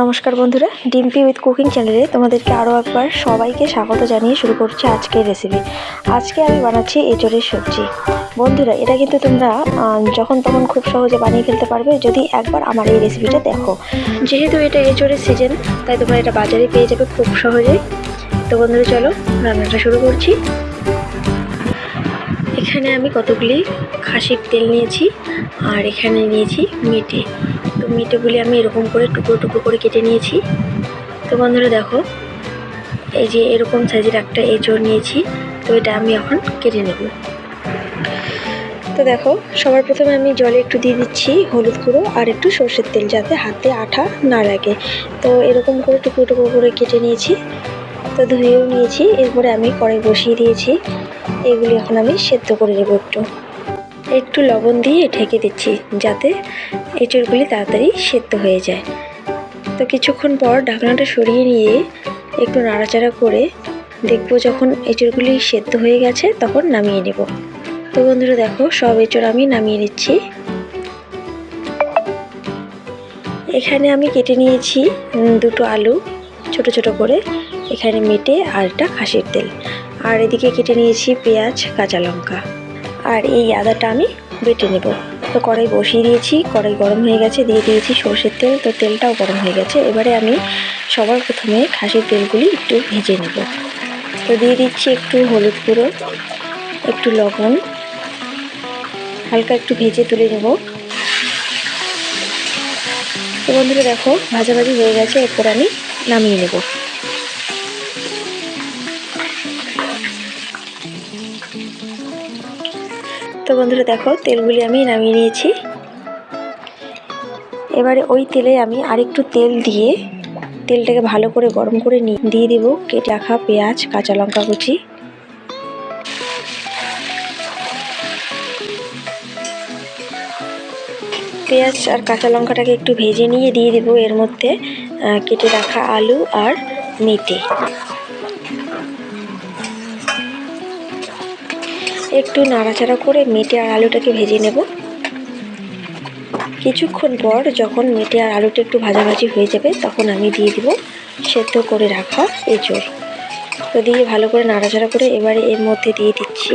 নমস্কার বন্ধুরা, Dimpy with cooking চ্যানেলে তোমাদেরকে আরও একবার সবাইকে স্বাগত জানিয়ে শুরু করছি আজকের রেসিপি আজকে আমি বানাচ্ছি এঁচড়ের সবজি। বন্ধুরা, এটা কিন্তু তোমরা যখন তখন খুব সহজে বানিয়ে ফেলতে পারবে যদি একবার আমার এই রেসিপিটা দেখো। যেহেতু এটা এঁচড়ের সিজন তাই তোমরা এটা বাজারে পেয়ে যাবে খুব সহজেই তো বন্ধুরা, চলো রান্নাটা শুরু করছি। এখানে আমি কতগুলি খাসির তেল নিয়েছি আর এখানে নিয়েছি মেটে তো মেটেগুলি আমি এরকম করে টুকরো টুকরো করে কেটে নিয়েছি। তো বন্ধুরা দেখো, এই যে এরকম সাইজের একটা এঁচড় নিয়েছি, তো এটা আমি এখন কেটে নেব। তো দেখো, সবার প্রথমে আমি জলে একটু দিয়ে দিচ্ছি হলুদ গুঁড়ো আর একটু সর্ষের তেল যাতে হাতে আঠা না লাগে। তো এরকম করে টুকরো টুকরো করে কেটে নিয়েছি। তো ধুয়েও নিয়েছি, এরপরে আমি কড়াই বসিয়ে দিয়েছি। এগুলি এখন আমি সেদ্ধ করে নেব একটু। একটু লবণ দিয়ে ঢেকে দিচ্ছি, যাতে এঁচড়গুলি তাড়াতাড়ি সেদ্ধ হয়ে যায়। তো কিছুক্ষণ পর ঢাকনাটা সরিয়ে নিয়ে একটু নাড়াচাড়া করে দেখব যখন এঁচড়গুলি সেদ্ধ হয়ে গেছে, তখন নামিয়ে নেব। তো বন্ধুরা দেখো, সব এঁচড় আমি নামিয়ে নিচ্ছি। এখানে আমি কেটে নিয়েছি দুটো আলু, ছোট ছোট করে। এখানে মেটে আর একটা খাসির তেল। আর এদিকে কেটে নিয়েছি পেঁয়াজ, কাঁচা লঙ্কা। আর এই আদাটা আমি বেটে নেব। তো কড়াই বসিয়ে দিয়েছি, কড়াই গরম হয়ে গেছে, দিয়ে দিয়েছি সর্ষের তেল। তো তেলটাও গরম হয়ে গেছে। এবারে আমি সবার প্রথমে খাসির তেলগুলি একটু ভেজে নেব। তো দিয়ে দিচ্ছি একটু হলুদ গুঁড়ো, একটু লবণ। হালকা একটু ভেজে তুলে নেব। তো বন্ধুরা দেখো, ভাজাভাজি হয়ে গেছে। এরপর আমি নামিয়ে নেব। তো বন্ধুরা দেখো, তেলগুলি আমি নামিয়ে নিয়েছি। এবারে ওই তেলে আমি আরেকটু তেল দিয়ে তেলটাকে ভালো করে গরম করে নিয়ে দিয়ে দেবো কেটে রাখা পেঁয়াজ, কাঁচা লঙ্কা কুচি। পেঁয়াজ আর কাঁচা লঙ্কাটাকে একটু ভেজে নিয়ে দিয়ে দেবো এর মধ্যে কেটে রাখা আলু আর মেটে একটু নাড়াচাড়া করে মেটে আর আলুটাকে ভেজে নেব। কিছুক্ষণ পর যখন মেটে আর আলুটা একটু ভাজাভাজি হয়ে যাবে, তখন আমি দিয়ে দিব সেদ্ধ করে রাখা এঁচড়। তো দিয়ে ভালো করে নাড়াচাড়া করে এবারে এর মধ্যে দিয়ে দিচ্ছি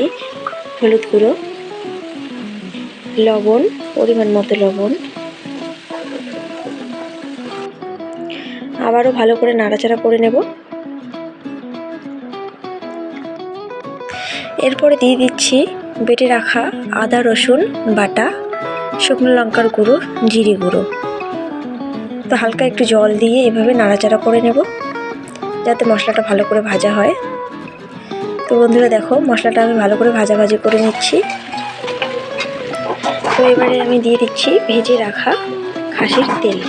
হলুদ গুঁড়ো, লবণ, পরিমাণ মতো লবণ। আবারও ভালো করে নাড়াচাড়া করে নেব। এরপরে দিয়ে দিচ্ছি বেটে রাখা আদা, রসুন বাটা, শুকনো লঙ্কার গুঁড়ো, জিরে গুঁড়ো। তো হালকা একটু জল দিয়ে এভাবে নাড়াচাড়া করে নেব, যাতে মশলাটা ভালো করে ভাজা হয়। তো বন্ধুরা দেখো, মশলাটা আমি ভালো করে ভাজা ভাজি করে নিচ্ছি। তো এবারে আমি দিয়ে দিচ্ছি ভেজে রাখা খাসির তেল।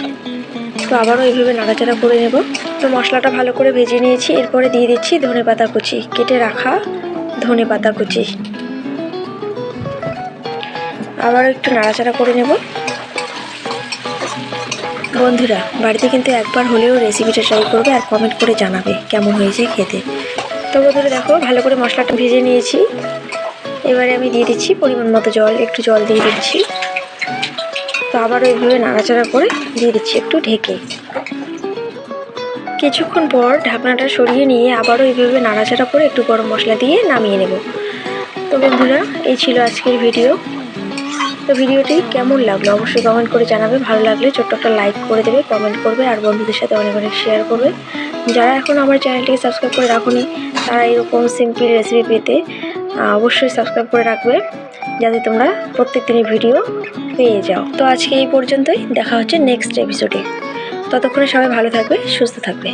তো আবারও এইভাবে নাড়াচাড়া করে নেব। তো মশলাটা ভালো করে ভেজে নিয়েছি। এরপরে দিয়ে দিচ্ছি ধনে পাতা কুচি। কেটে রাখা ধনে পাতা কুচি। আবারও একটু নাড়াচাড়া করে নেব। বন্ধুরা, বাড়িতে কিন্তু একবার হলেও রেসিপিটা ট্রাই করবে আর কমেন্ট করে জানাবে কেমন হয়েছে খেতে। তো বন্ধুরা দেখো, ভালো করে মশলাটা ভেজে নিয়েছি। এবারে আমি দিয়ে দিচ্ছি পরিমাণ মতো জল, একটু জল দিয়ে দিচ্ছি। তো আবারও এইভাবে নাড়াচাড়া করে দিয়ে দিচ্ছি একটু ঢেকে। কিছুক্ষণ পর ঢাকনাটা সরিয়ে নিয়ে আবারও এইভাবে নাড়াচাড়া করে একটু গরম মশলা দিয়ে নামিয়ে নেব। তো বন্ধুরা, এই ছিল আজকের ভিডিও। তো ভিডিওটি কেমন লাগল অবশ্যই কমেন্ট করে জানাবে। ভালো লাগলে ছোট্ট একটা লাইক করে দেবে কমেন্ট করবে আর বন্ধুদের সাথে অনেক অনেক শেয়ার করবে। যারা এখন আমার চ্যানেলটিকে সাবস্ক্রাইব করে রাখুনি, তারা এরকম সিম্পল রেসিপি পেতে অবশ্যই সাবস্ক্রাইব করে রাখবে। যাতে তোমরা প্রত্যেক দিনের ভিডিও পেয়ে যাও। তো আজকে এই পর্যন্তই। দেখা হচ্ছে নেক্সট এপিসোডে ততক্ষণে সবাই ভালো থাকবে সুস্থ থাকবে।